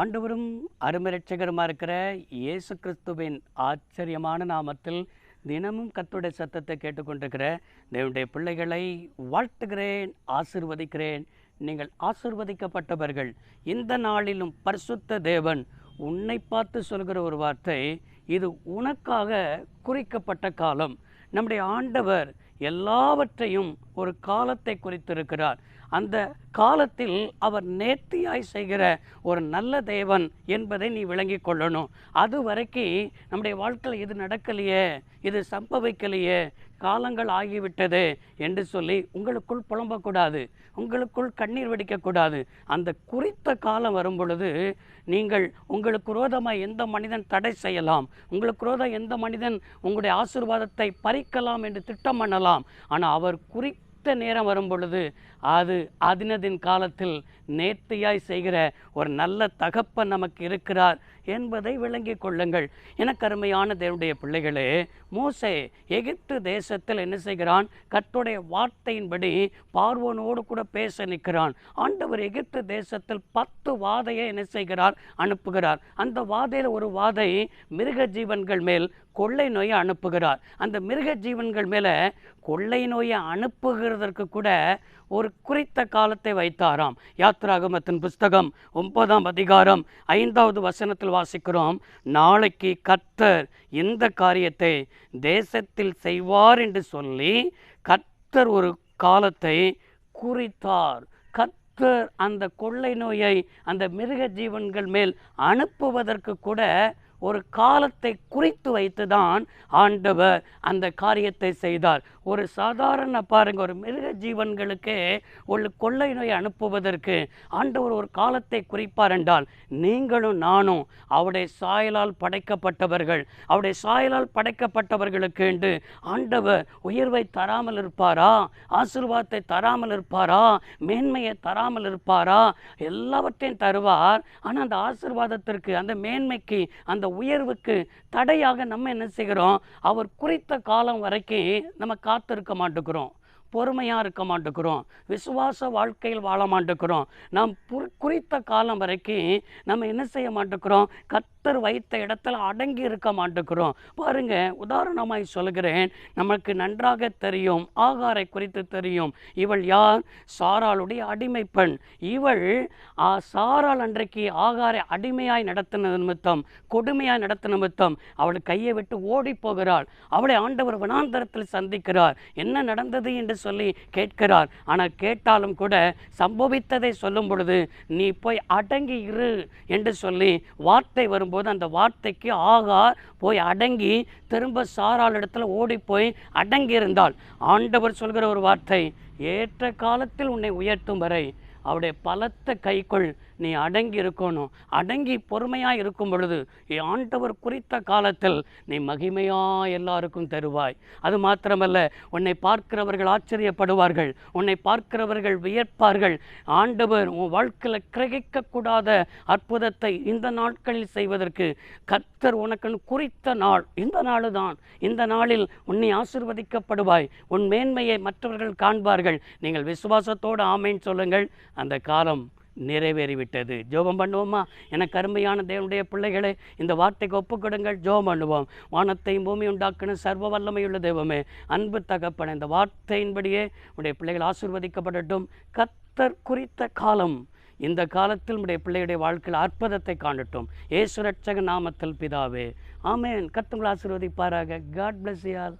ஆண்டவரும் அருமரட்சகருமா இருக்கிற இயேசு கிறிஸ்துவின் ஆச்சரியமான நாமத்தில் தினமும் கத்துடைய சத்தத்தை கேட்டுக்கொண்டிருக்கிற தேவனுடைய பிள்ளைகளை வாழ்த்துகிறேன் ஆசிர்வதிக்கிறேன். நீங்கள் ஆசிர்வதிக்கப்பட்டவர்கள். இந்த நாளிலும் பரிசுத்த தேவன் உன்னை பார்த்து சொல்கிற ஒரு வார்த்தை இது உனக்காக குறிக்கப்பட்ட காலம். நம்முடைய ஆண்டவர் எல்லாவற்றையும் ஒரு காலத்தை குறித்திருக்கிறார். அந்த காலத்தில் அவர் நேர்த்தியாய் செய்கிற ஒரு நல்ல தேவன் என்பதை நீ விளங்கி கொள்ளணும். அது வரைக்கும் நம்முடைய வாழ்க்கையில் இது நடக்கலையே இது சம்பவிக்கலையே காலங்கள் ஆகிவிட்டது என்று சொல்லி உங்களுக்குள் புலம்பக்கூடாது உங்களுக்குள் கண்ணீர் வெடிக்கக்கூடாது. அந்த குறித்த காலம் வரும் பொழுது நீங்கள் உங்களுக்கு குரோதமாக எந்த மனிதன் தடை செய்யலாம் உங்களுக்கு குரோதம் எந்த மனிதன் உங்களுடைய ஆசீர்வாதத்தை பறிக்கலாம் என்று திட்டம் பண்ணலாம். ஆனால் அவர் குறி குறித்த நேரம் வரும் பொழுது அது அதினதின் காலத்தில் நேர்த்தியாய் செய்கிற ஒரு நல்ல தகப்பன் நமக்கு இருக்கிறார் என்பதை விளங்கி கொள்ளுங்கள். எனக்கு அருமையான தேவனுடைய பிள்ளைகளே மோசே எகிப்து தேசத்தில் என்ன செய்கிறான்? கர்த்தருடைய வார்த்தையின்படி பார்வோனோடு கூட பேச நிற்கிறான். ஆண்டவர் எகிப்து தேசத்தில் பத்து வாதையை என்ன செய்கிறார்? அனுப்புகிறார். அந்த வாதையில் ஒரு வாதை மிருக ஜீவன்கள் மேல் கொள்ளை நோயை அனுப்புகிறார். அந்த மிருக ஜீவன்கள் மேலே கொள்ளை நோயை அனுப்புகிறதற்கு கூட ஒரு குறித்த காலத்தை வைத்தாராம். யாத்ராகமத்தின் புஸ்தகம் ஒன்பதாம் அதிகாரம் ஐந்தாவது வசனத்தில் வாசிக்கிறோம். நாளைக்கு கர்த்தர் இந்த காரியத்தை தேசத்தில் செய்வார் என்று சொல்லி கர்த்தர் ஒரு காலத்தை குறித்தார். கர்த்தர் அந்த கொள்ளை நோயை அந்த மிருக ஜீவன்கள் மேல் அனுப்புவதற்கு கூட ஒரு காலத்தை குறித்து வைத்து தான் ஆண்டவர் அந்த காரியத்தை செய்தார். ஒரு சாதாரண பாருங்க ஒரு மிருக ஜீவன்களுக்கே ஒரு கொள்ளை நோய் அனுப்புவதற்கு ஆண்டவர் ஒரு காலத்தை குறிப்பார் என்றால் நீங்களும் நானும் அவருடைய சாயலால் படைக்கப்பட்டவர்கள் அவருடைய சாயலால் படைக்கப்பட்டவர்களுக்கு என்று ஆண்டவர் உயர்வை தராமல் இருப்பாரா? ஆசிர்வாதத்தை தராமல் இருப்பாரா? மேன்மையை தராமல் இருப்பாரா? எல்லாவற்றையும் தருவார். ஆனால் அந்த ஆசீர்வாதத்திற்கு அந்த மேன்மைக்கு அந்த உயர்வுக்கு தடையாக நம்ம என்ன செய்கிறோம்? அவர் குறித்த காலம் வரைக்கும் நம்ம காத்திருக்க மாட்டேங்கிறோம் பொறுமையாக இருக்க மாட்டேங்கிறோம். விசுவாச வாழ்க்கையில் வாழ மாட்டேங்கிறோம். நாம் குறித்த காலம் வரைக்கும் நம்ம என்ன செய்ய மாட்டேங்கிறோம்? கத்தர் வைத்த இடத்துல அடங்கி இருக்க மாட்டேங்கிறோம். பாருங்க உதாரணமாய் சொல்கிறேன் நமக்கு நன்றாக தெரியும். ஆகாரை குறித்து தெரியும். இவள் யார்? சாராளுடைய அடிமை பெண். இவள் ஆ, சாராள் அன்றைக்கு ஆகாரை அடிமையாய் நடத்தின நிமித்தம் கொடுமையாய் நடத்தின நிமித்தம் அவள் கையை விட்டு ஓடி போகிறாள். அவளை ஆண்டவர் வனாந்தரத்தில் சந்திக்கிறார். என்ன நடந்தது என்று சொல்லி கேட்கிறார். ஆனால் கேட்டாலும் கூட சம்பவித்ததை சொல்லும் பொழுது நீ போய் அடங்கி இரு என்று சொல்லி வார்த்தை வரும்போது அந்த வார்த்தைக்கு ஆகா போய் அடங்கி திரும்ப சாரால் இடத்துல ஓடி போய் அடங்கி இருந்தால் ஆண்டவர் சொல்கிற ஒரு வார்த்தை ஏற்ற காலத்தில் உன்னை உயர்த்தும் வரை அவருடைய பலத்த கைக்குள் நீ அடங்கி இருக்கணும். அடங்கி பொறுமையாக இருக்கும் பொழுது என் ஆண்டவர் குறித்த காலத்தில் நீ மகிமையா எல்லாருக்கும் தருவாய். அது மாத்திரமல்ல உன்னை பார்க்கிறவர்கள் ஆச்சரியப்படுவார்கள் உன்னை பார்க்கிறவர்கள் வியப்பார்கள். ஆண்டவர் உன் வாழ்க்கையில் கிரகிக்கக்கூடாத அற்புதத்தை இந்த நாட்களில் செய்வதற்கு கர்த்தர் உனக்கு குறித்த நாள் இந்த நாள் தான் இந்த நாளில் உன்னை ஆசிர்வதிக்கப்படுவாய். உன் மேன்மையை மற்றவர்கள் காண்பார்கள். நீங்கள் விசுவாசத்தோடு ஆமைன்னு சொல்லுங்கள். அந்த காலம் நிறைவேறிவிட்டது. ஜோபம் பண்ணுவோமா? என கருமையான தேவனுடைய பிள்ளைகளே இந்த வார்த்தைக்கு ஒப்புக்கொடுங்கள் ஜோபம் பண்ணுவோம். வானத்தையும் பூமி உண்டாக்குன சர்வ வல்லமையுள்ள தெய்வமே அன்பு தகப்பன இந்த வார்த்தையின்படியே உடைய பிள்ளைகள் ஆசிர்வதிக்கப்படட்டும். கத்தர் குறித்த காலம் இந்த காலத்தில் உடைய பிள்ளையுடைய வாழ்க்கையில் அற்புதத்தை காணட்டும். ஏசுரட்சக நாமத்தில் பிதாவே. ஆமேன். கத்துங்களை ஆசிர்வதிப்பாராக. காட் பிளஸ் யால்